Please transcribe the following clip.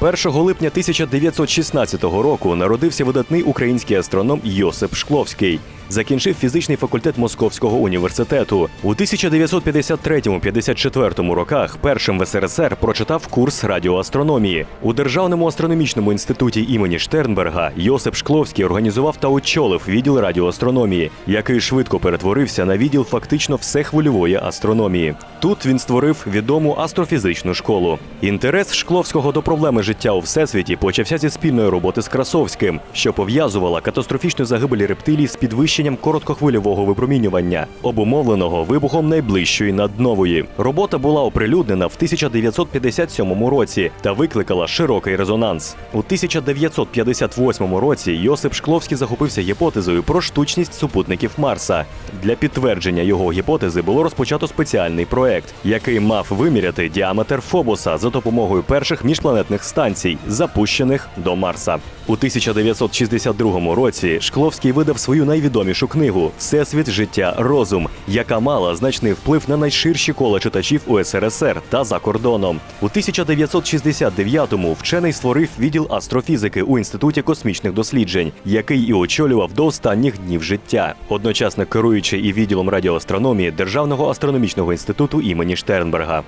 1 липня 1916 року народився видатний український астроном Йосип Шкловський. Закінчив фізичний факультет Московського університету. У 1953-54 роках першим в СРСР прочитав курс радіоастрономії. У Державному астрономічному інституті імені Штернберга Йосип Шкловський організував та очолив відділ радіоастрономії, який швидко перетворився на відділ фактично всехвильової астрономії. Тут він створив відому астрофізичну школу. Інтерес Шкловського до проблеми життя у всесвіті почався зі спільної роботи з Красовським, що пов'язувала катастрофічну загибель рептилій з підвищенням короткохвильового випромінювання, обумовленого вибухом найближчої наднової. Робота була оприлюднена в 1957 році та викликала широкий резонанс. У 1958 році Йосип Шкловський захопився гіпотезою про штучність супутників Марса. Для підтвердження його гіпотези було розпочато спеціальний проект, який мав виміряти діаметр Фобоса за допомогою перших міжпланетних станцій, запущених до Марса. У 1962 році Шкловський видав свою найвідомішу книгу Всесвіт життя розум, яка мала значний вплив на найширші кола читачів у СРСР та за кордоном. У 1969-му вчений створив відділ астрофізики у інституті космічних досліджень, який і очолював до останніх днів життя, одночасно керуючи і відділом радіоастрономії Державного астрономічного інституту імені Штернберга.